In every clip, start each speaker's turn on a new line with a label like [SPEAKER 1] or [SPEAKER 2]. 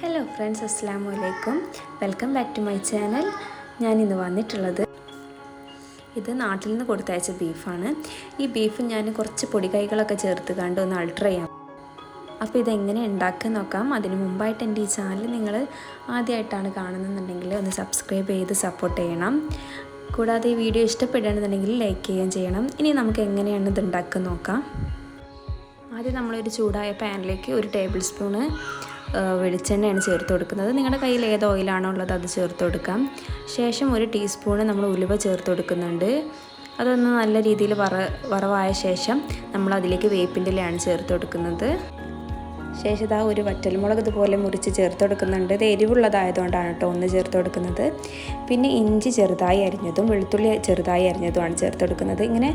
[SPEAKER 1] Hello friends അസ്സാം വലൈക്കും welcome back to my channel ഞാൻ ഇന്ന് വന്നിട്ടുള്ളത് ഇത് നാട്ടിൽ നിന്ന് കൊടുത്തയച്ച ബീഫാണ്. ഈ ബീഫ് ഞാൻ കുറച്ച് പൊടികൈകളൊക്കെ ചേർത്ത് കണ്ട് ഒന്ന് അൾട്ടർ ചെയ്യാം. അപ്പോൾ ഇതെങ്ങനെ ഉണ്ടാക്കുക നോക്കാം. അതിന് മുമ്പായിട്ട് എന്റെ ഈ ചാനൽ നിങ്ങൾ ആദ്യമായിട്ടാണ് കാണുന്നുണ്ടെങ്കിൽ ഒന്ന് സബ്സ്ക്രൈബ് ചെയ്ത് സപ്പോർട്ട് ചെയ്യണം. കൂടാതെ ഈ വീഡിയോ ഇഷ്ടപ്പെടുകയാണെന്നുണ്ടെങ്കിൽ ലൈക്ക് ചെയ്യുകയും ചെയ്യണം. ഇനി നമുക്ക് എങ്ങനെയാണ് ഇത് ഉണ്ടാക്കുക നോക്കാം. ആദ്യം നമ്മളൊരു ചൂടായ പാനിലേക്ക് ഒരു ടേബിൾ സ്പൂണ് വെളിച്ചെണ്ണയാണ് ചേർത്ത് കൊടുക്കുന്നത്. നിങ്ങളുടെ കയ്യിൽ ഏത് ഓയിലാണോ ഉള്ളത് അത് ചേർത്ത് കൊടുക്കാം. ശേഷം ഒരു ടീസ്പൂണ് നമ്മൾ ഉലുവ ചേർത്ത് കൊടുക്കുന്നുണ്ട്. അതൊന്ന് നല്ല രീതിയിൽ വറ വറവായ ശേഷം നമ്മൾ അതിലേക്ക് വേപ്പിന്റെ ഇലയാണ് ചേർത്ത് കൊടുക്കുന്നത്. ശേഷം ആ ഒരു വറ്റൽമുളക് ഇതുപോലെ മുറിച്ച് ചേർത്ത് കൊടുക്കുന്നുണ്ട്. ഇത് എരിവുള്ളതായതുകൊണ്ടാണ് കേട്ടോ ഒന്ന് ചേർത്ത് കൊടുക്കുന്നത്. പിന്നെ ഇഞ്ചി ചെറുതായി അരിഞ്ഞതും വെളുത്തുള്ളി ചെറുതായി അരിഞ്ഞതുമാണ് ചേർത്ത് കൊടുക്കുന്നത്. ഇങ്ങനെ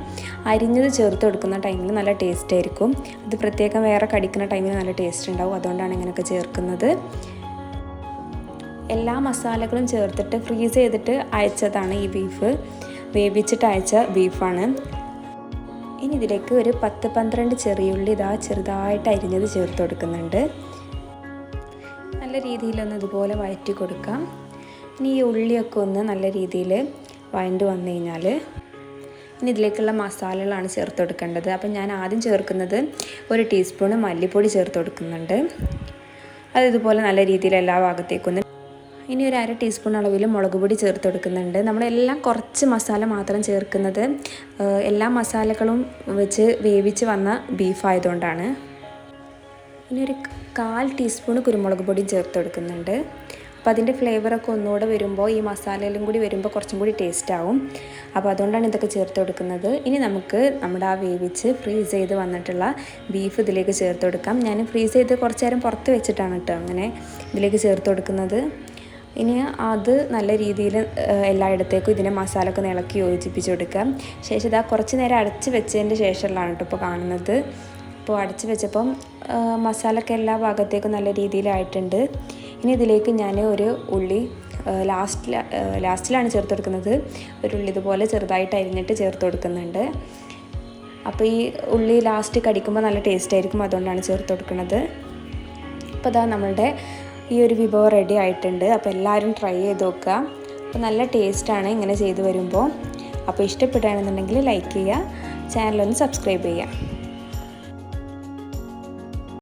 [SPEAKER 1] അരിഞ്ഞത് ചേർത്ത് കൊടുക്കുന്ന ടൈമിൽ നല്ല ടേസ്റ്റ് ആയിരിക്കും. അത് പ്രത്യേകം വേറെ കടിക്കുന്ന ടൈമിൽ നല്ല ടേസ്റ്റ് ഉണ്ടാവും. അതുകൊണ്ടാണ് ഇങ്ങനെയൊക്കെ ചേർക്കുന്നത്. എല്ലാ മസാലകളും ചേർത്തിട്ട് ഫ്രീസ് ചെയ്തിട്ട് അയച്ചതാണ് ഈ ബീഫ് വേവിച്ചിട്ട് അയച്ച ബീഫാണ് ഇനി ഇതിലേക്ക് ഒരു പത്ത് പന്ത്രണ്ട് ചെറിയുള്ളി ഇതാ ചെറുതായിട്ട് അരിഞ്ഞത് ചേർത്ത് കൊടുക്കുന്നുണ്ട്. നല്ല രീതിയിലൊന്ന് ഇതുപോലെ വഴറ്റി കൊടുക്കാം. ഇനി ഈ ഉള്ളിയൊക്കെ ഒന്ന് നല്ല രീതിയിൽ വഴണ്ട് വന്നു കഴിഞ്ഞാൽ ഇനി ഇതിലേക്കുള്ള മസാലകളാണ് ചേർത്ത് കൊടുക്കേണ്ടത്. അപ്പം ഞാൻ ആദ്യം ചേർക്കുന്നത് ഒരു ടീസ്പൂണ് മല്ലിപ്പൊടി ചേർത്ത് കൊടുക്കുന്നുണ്ട്. അത് ഇതുപോലെ നല്ല രീതിയിൽ എല്ലാ ഭാഗത്തേക്കൊന്ന് ഇനി ഒരു അര ടീസ്പൂൺ അളവിൽ മുളക് പൊടി ചേർത്ത് കൊടുക്കുന്നുണ്ട് നമ്മളെല്ലാം കുറച്ച് മസാല മാത്രം ചേർക്കുന്നത് എല്ലാ മസാലകളും വെച്ച് വേവിച്ച് വന്ന ബീഫായതുകൊണ്ടാണ് ഇനി ഒരു കാൽ ടീസ്പൂൺ കുരുമുളക് പൊടിയും ചേർത്ത് കൊടുക്കുന്നുണ്ട് അപ്പോൾ അതിന്റെ ഫ്ലേവറൊക്കെ ഒന്നുകൂടെ വരുമ്പോൾ ഈ മസാലയിലും കൂടി വരുമ്പോൾ കുറച്ചും കൂടി ടേസ്റ്റ് ആവും. അപ്പോൾ അതുകൊണ്ടാണ് ഇതൊക്കെ ചേർത്ത് കൊടുക്കുന്നത് ഇനി നമുക്ക് നമ്മുടെ ആ വേവിച്ച് ഫ്രീസ് ചെയ്ത് വന്നിട്ടുള്ള ബീഫ് ഇതിലേക്ക് ചേർത്ത് കൊടുക്കാം ഞാൻ ഫ്രീസ് ചെയ്ത് കുറച്ച് നേരം പുറത്ത് വെച്ചിട്ടാണ് കേട്ടോ അങ്ങനെ ഇതിലേക്ക് ചേർത്ത് കൊടുക്കുന്നത് ഇനി അത് നല്ല രീതിയിൽ എല്ലായിടത്തേക്കും ഇതിനെ മസാല ഒക്കെ ഇളക്കി യോജിപ്പിച്ച് കൊടുക്കുക ശേഷം ഇതാ കുറച്ച് നേരം അടച്ച് വെച്ചതിന്റെ ശേഷമുള്ളതാണ് കേട്ടോ ഇപ്പോൾ കാണുന്നത്. അപ്പോൾ അടച്ച് വെച്ചപ്പം മസാലയൊക്കെ എല്ലാ ഭാഗത്തേക്കും നല്ല രീതിയിലായിട്ടുണ്ട്. ഇനി ഇതിലേക്ക് ഞാൻ ഒരു ഉള്ളി ലാസ്റ്റ് ലാസ്റ്റിലാണ് ചേർത്ത് കൊടുക്കുന്നത് ഒരു ഉള്ളി ഇതുപോലെ ചെറുതായിട്ട് അരിഞ്ഞിട്ട് ചേർത്ത് കൊടുക്കുന്നുണ്ട് അപ്പോൾ ഈ ഉള്ളി ലാസ്റ്റ് കടിക്കുമ്പോൾ നല്ല ടേസ്റ്റ് ആയിരിക്കും അതുകൊണ്ടാണ് ചേർത്ത് കൊടുക്കുന്നത് അപ്പോൾ അതാ നമ്മളുടെ ഈ ഒരു വിഭവം റെഡി ആയിട്ടുണ്ട്. അപ്പോൾ എല്ലാവരും ട്രൈ ചെയ്ത് നോക്കുക. അപ്പോൾ നല്ല ടേസ്റ്റാണ് ഇങ്ങനെ ചെയ്തു വരുമ്പോൾ. അപ്പോൾ ഇഷ്ടപ്പെടുകയാണെന്നുണ്ടെങ്കിൽ ലൈക്ക് ചെയ്യുക. ചാനലൊന്ന് സബ്സ്ക്രൈബ് ചെയ്യുക.